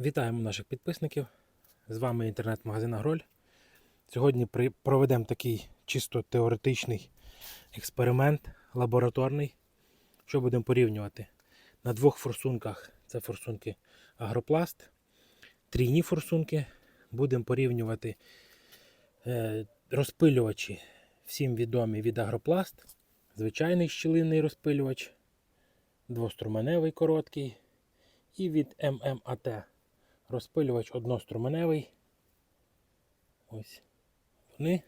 Вітаємо наших підписників. З вами інтернет-магазин Агроль. Сьогодні проведемо такий чисто теоретичний експеримент лабораторний, що будемо порівнювати. На двох форсунках це форсунки Агропласт, трійні форсунки. Будемо порівнювати е, розпилювачі всім відомі від Агропласт, звичайний щілинний розпилювач, двоструменевий короткий і від ММАТ розпилювач одноструменевий. Ось вони.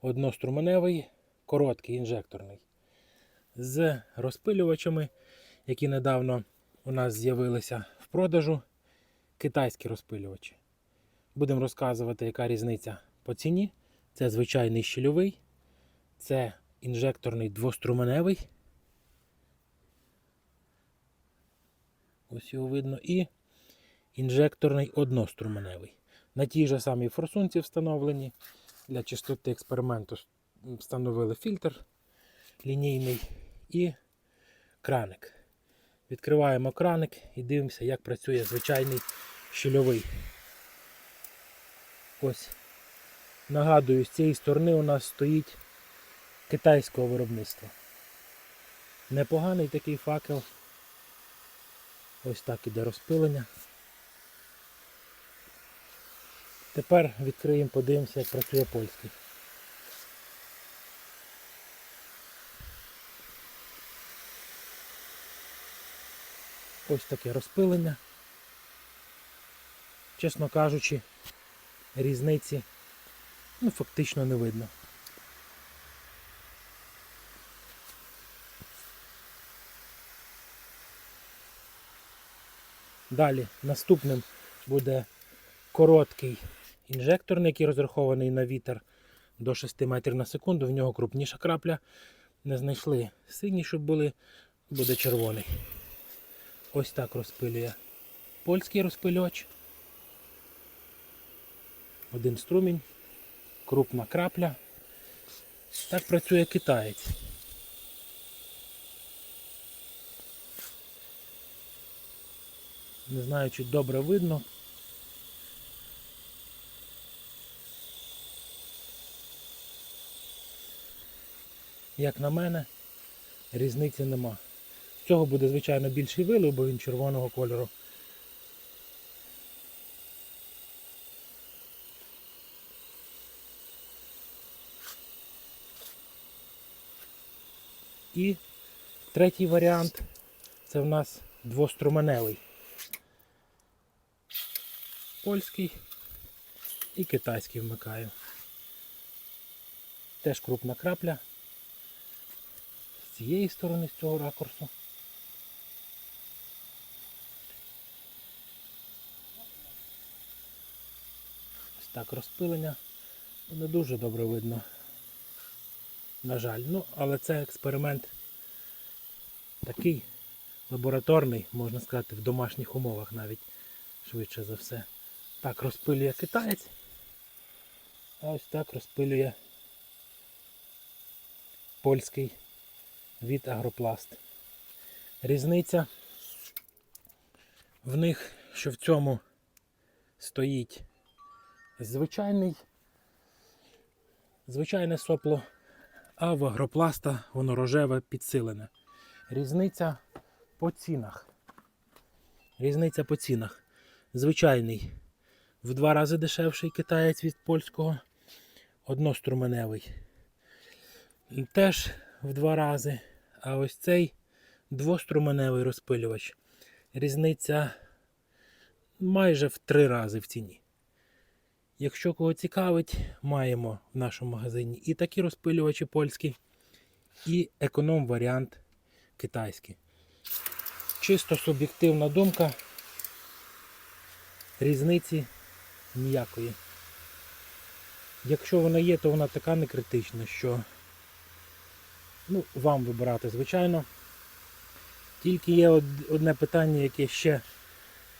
Одноструменевий, короткий інжекторний. З розпилювачами, які недавно у нас з'явилися в продажу, китайські розпилювачі. Будемо розказувати, яка різниця по ціні. Це звичайний щільовий, це інжекторний двоструменевий. Ось його видно. І інжекторний одноструменевий. На тій же самій форсунці встановлені. Для чистоти експерименту встановили фільтр лінійний і краник. Відкриваємо краник і дивимося, як працює звичайний щільовий. Ось. Нагадую, з цієї сторони у нас стоїть китайського виробництва. Непоганий такий факел. Ось так іде розпилення. Тепер відкриємо, подивимося, як працює польський. Ось таке розпилення. Чесно кажучи, різниці ну, фактично не видно. Далі наступним буде короткий інжекторний, який розрахований на вітер до 6 метрів на секунду. В нього крупніша крапля. Не знайшли синій, щоб були, буде червоний. Ось так розпилює польський розпилювач. Один струмінь, крупна крапля. Так працює китаєць. Не знаю, чи добре видно. Як на мене, різниці нема. З цього буде, звичайно, більший вилив, бо він червоного кольору. І третій варіант це в нас двоструменевий. Польський і китайський вмикаю. Теж крупна крапля. З цієї сторони, з цього ракурсу. Ось так розпилення. Не дуже добре видно. На жаль. Ну, але це експеримент такий лабораторний, можна сказати, в домашніх умовах навіть швидше за все. Так розпилює китаєць. А ось так розпилює польський від агропласт. Різниця в них, що в цьому стоїть звичайний, звичайне сопло, а в агропласта воно рожеве підсилене. Різниця по цінах. Різниця по цінах. Звичайний в два рази дешевший китаєць від польського, одноструменевий. Теж в два рази. А ось цей двоструменевий розпилювач. Різниця майже в три рази в ціні. Якщо кого цікавить, маємо в нашому магазині і такі розпилювачі польські, і економ-варіант китайський. Чисто суб'єктивна думка. Різниці ніякої. Якщо вона є, то вона така не критична, що ну, вам вибирати, звичайно. Тільки є одне питання, яке ще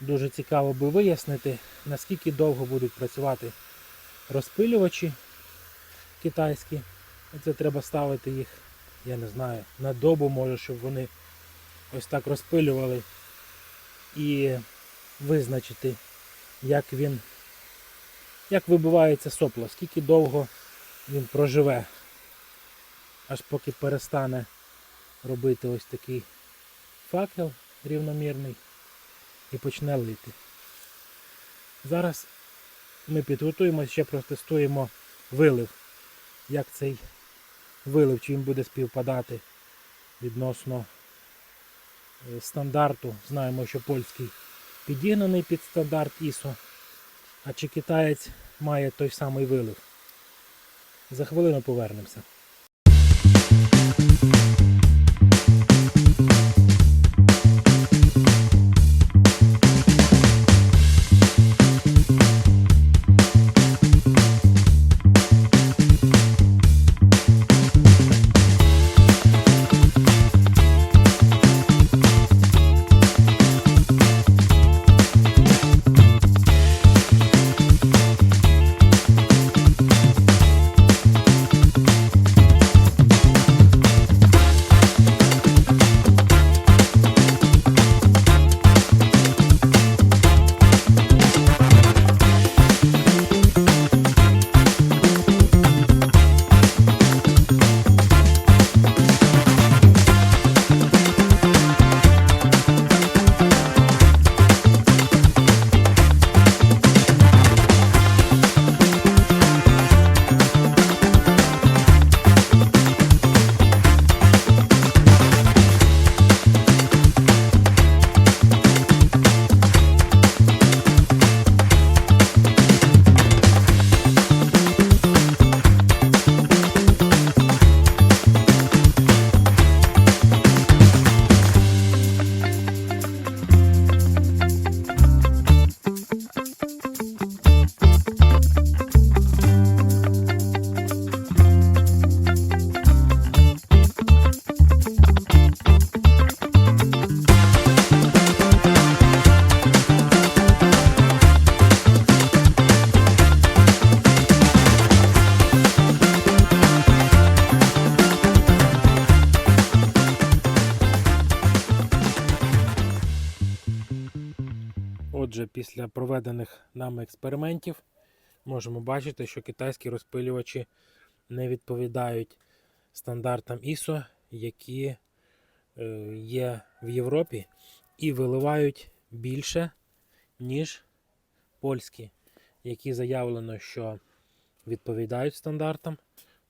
дуже цікаво би вияснити, наскільки довго будуть працювати розпилювачі китайські. Це треба ставити їх, я не знаю, на добу може, щоб вони ось так розпилювали і визначити, як він, як вибивається сопло, скільки довго він проживе, аж поки перестане робити ось такий факел рівномірний і почне лити. Зараз ми підготуємося, ще протестуємо вилив, як цей вилив, чи він буде співпадати відносно е, стандарту. Знаємо, що польський підігнаний під стандарт ISO, а чи китаєць має той самий вилив. За хвилину повернемося. Після проведених нами експериментів можемо бачити, що китайські розпилювачі не відповідають стандартам ISO, які е, є в Європі, і виливають більше, ніж польські, які заявлено, що відповідають стандартам.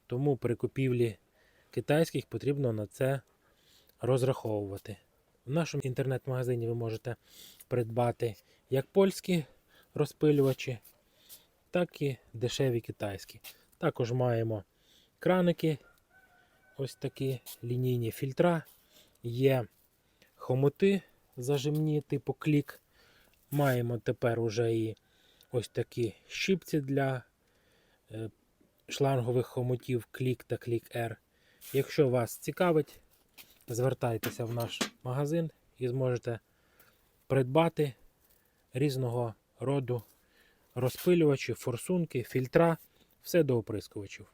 Тому при купівлі китайських потрібно на це розраховувати. В нашому інтернет-магазині ви можете придбати як польські розпилювачі, так і дешеві китайські. Також маємо краники, ось такі лінійні фільтра, є хомути зажимні, типу клік. Маємо тепер уже і ось такі щипці для е, шлангових хомутів клік та клік R. Якщо вас цікавить, звертайтеся в наш магазин і зможете придбати різного роду розпилювачі, форсунки, фільтра, все до оприскувачів.